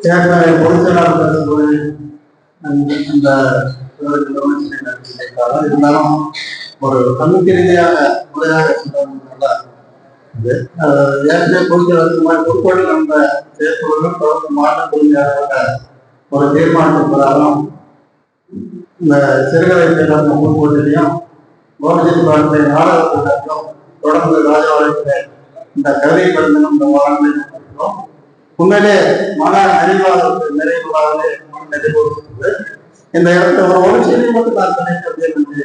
தேர்தலை பொதுச்செயலாளர் பேசும்போது அந்த இருந்தாலும் ஒரு கண்ணுக்கு ரீதியாக முறையாக சொல்றதுனால இது ஏற்கனவே பொதுச்செயலாளர் இந்த மாதிரி நம்ம தேர்தலும் தொடர்ந்து மாற்ற பொதுச்செயலாளராக ஒரு தீர்மானத்தின் பிரகாரம் இந்த சிறுகலை தேர்தல் முன்கூட்டிலையும் கோவிஜி பாடத்தை நாடகத்திலும் தொடர்ந்து ராஜாவளத்தில் இந்த கவிதை படிக்கணும் இந்த வாரங்களை நடத்துகிறோம் உண்மையிலே மன நிறைவாளருக்கு நிறைவாகவே மன நிறைவு இந்த இடத்துல ஒரு ஒரு செய்தி மட்டும் நான் சொல்லியிருக்கேன் என்று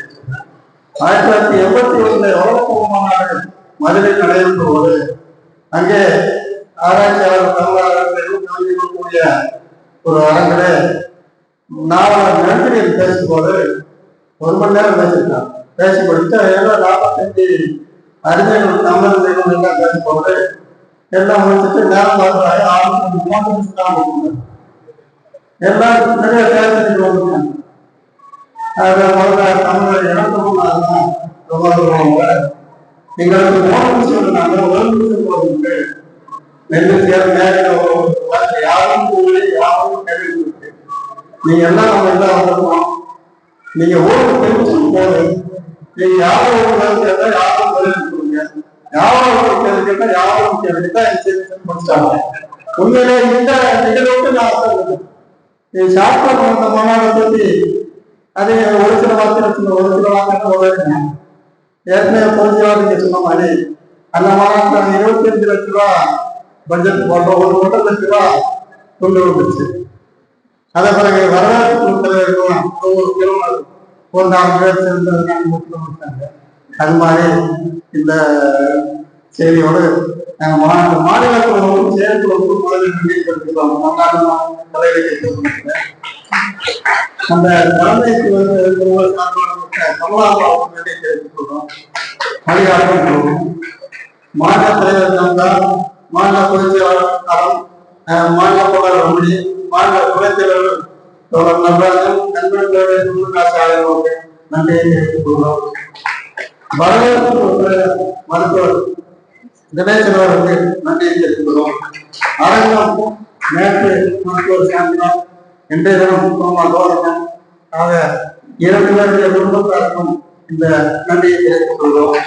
ஆயிரத்தி தொள்ளாயிரத்தி எண்பத்தி ஒண்ணுல உலக மாநாடு மதுரையில் நடைபெற்ற போது அங்கே ஆராய்ச்சியாளர் தமிழகக்கூடிய இருக்கக்கூடிய ஒரு அரங்கிலே நாலாவது நன்றியில் பேசும்போது ஒரு மணி நேரம் பேசியிருக்காங்க. பேசி முடிச்சு ஏதோ நாற்பத்தஞ்சு அறிஞர்கள் தமிழ் எல்லாம் பேசும்போது எல்லாம் முடிச்சுட்டு நேரம் பார்க்குறாங்க ஆறு மணி மூணு தான் எல்லாம் நிறைய பேசிட்டு வந்துட்டாங்க அது முதல்ல தமிழர் இறக்கமும் அதுதான். ரொம்ப சொல்லுவாங்க. எங்களுக்கு மூணு நிமிஷம் நாங்க ஒரு நெல்லு சேர் யாரும் கூலி யாரும் கேள்வி நீங்க எல்லாம் நம்ம எல்லாம் வந்துருக்கோம். நீங்க ஒரு நிமிஷம் போதும் நீங்க யாரும் யாரும் யாரும் ஒரு யாரும் கேள்வி கேட்டா முடிச்சாங்க உண்மையிலே இந்த நிகழ்வுக்கு நான் சொல்லுவேன் நீ சாப்பிட அந்த மாநாடு பத்தி அது ஒரு சில வார்த்தை ஒரு சில வார்த்தை உதவுங்க ஏற்கனவே பொதுவாக நீங்க சொன்ன மாதிரி அந்த மாநாட்டில் இருபத்தி அஞ்சு லட்ச ரூபா பட்ஜெட் போட்ட ஒரு ஒன்றரை லட்ச ரூபா கொண்டு வந்துச்சு. அதே பிறகு வரலாற்று குழுக்கள் இருக்கலாம் ஒவ்வொரு கிலோமீட்டர் ஒரு நாலு பேர் சேர்ந்து நாங்கள் கொடுத்து வச்சாங்க அது மாதிரி இந்த செய்தியோடு நாங்கள் மாநில மாநில குழுவும் சேர்ந்து ஒரு மாநாடு தலைவர்கள் அந்த தலைமைக்கு வந்து ஒவ்வொரு மாநில தலைவர் ஜனதா மாநில பொதுச்செயலாளர் அறம் மாநில பொருளாளர் ரமணி மாநில துணைத் தலைவர் தோழர் நடராஜன் நண்பர்களுடைய முன்னாள் நன்றியை தெரிவித்துக் கொள்கிறோம். வரவேற்பு மருத்துவர் தினேசன் அவருக்கு நன்றியை தெரிவித்துள்ளோம் அரங்கம் நேற்று மருத்துவர் சாந்திரம் இன்றைய தினம் குடும்ப கௌரவம். ஆக இரண்டு பேருடைய குடும்பத்தாருக்கும் இந்த நன்றியை தெரிவித்துக் கொள்கிறோம்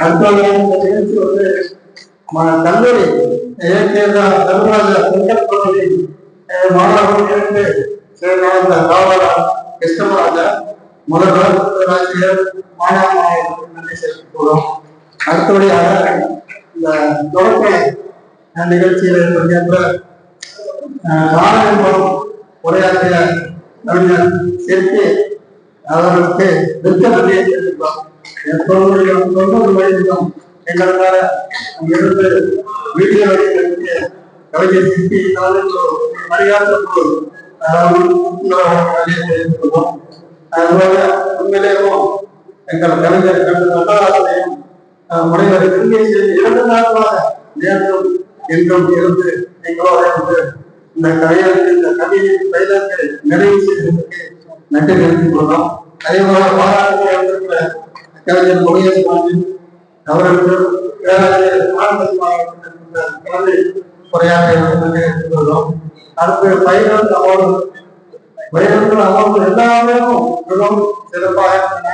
அடுத்தது இந்த நிகழ்ச்சி வந்து கல்லூரி ஏகேதா தர்மராஜ கல்லூரி அஹ், மாணவர்களுக்கு சேர்ந்த காவலர் கிருஷ்ணராஜா முதல்வர் ஆசிரியர் மாணவர்களுக்கு நன்றி தெரிவித்துக் கொள்கிறோம் அடுத்தபடியாக இந்த தொடக்க நிகழ்ச்சியில் பங்கேற்ற காரணம் உரையாற்றிய கவிஞர் சேர்த்து அவர்களுக்கு வெற்க நன்றியை தெரிவிக்கிறோம் தொண்ணூறு வயதிலும் எங்களுக்காக அங்கிருந்து வீடியோ எடுத்து கவிஞர் மரியாதை அதுபோல உண்மையிலேயும் எங்கள் கலைஞர் கண்டு முனைவர் இரண்டு நாட்களாக நேற்றும் என்றும் இருந்து எங்களோட வந்து இந்த கவியருக்கு இந்த கவியின் பயிலத்தை நிறைவு செய்ததற்கு நன்றி தெரிவித்துக் கொள்கிறோம். அதே போல பாராட்டு வந்திருக்கிற கவிஞர் முருகேஷ் பாண்டியன் அவர்களுக்கு பேராசிரியர் ஆனந்த் மாவட்டத்தில் இருந்த கலந்து அடுத்து பயிர்கள் அவர்கள் வயதுகள் அவங்க எல்லாமே மிகவும் சிறப்பாக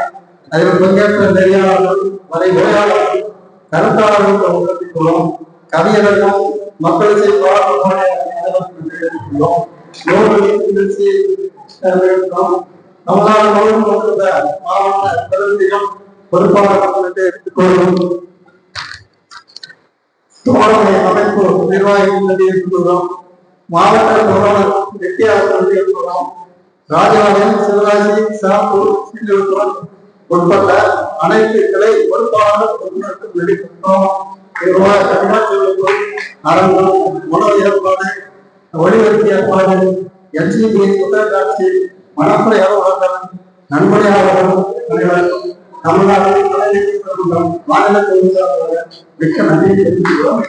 அதில் பங்கேற்ற நெறியாளர்கள் வரை உரையாளர்கள் கருத்தாளர்கள் உணர்த்திக் கவியர்களும் மக்களுக்கு மக்கள் தமிழ்நாடு முழுவதும் கொண்டிருந்த மாவட்ட பிரதிநிதிகள் பொறுப்பாளர்களுக்கு எடுத்துக்கொள்ளும் தோழமை அமைப்பு நிர்வாகிகள் மாவட்ட தோழர் வெற்றியாளர்கள் இருக்கிறோம் ராஜபாளையம் சிவராஜி சாப்பூர் சீனிவாசன் உட்பட்ட அனைத்து கிளை பொறுப்பாளர் உறுப்பினருக்கு வெளியிட்டோம் நிர்வாக கண்காட்சிகளுக்கும் அரங்கம் உணவு ஏற்பாடு ஒளிபரப்பு ஏற்பாடு என்சிபி புத்தக காட்சி மனப்படை அலுவலகம் நன்கொடையாளர்கள் தலைவர் தமிழ்நாடு கலைஞர் மாநில தொழிலாளர்கள் மிக்க நன்றி தெரிவித்துள்ளோம்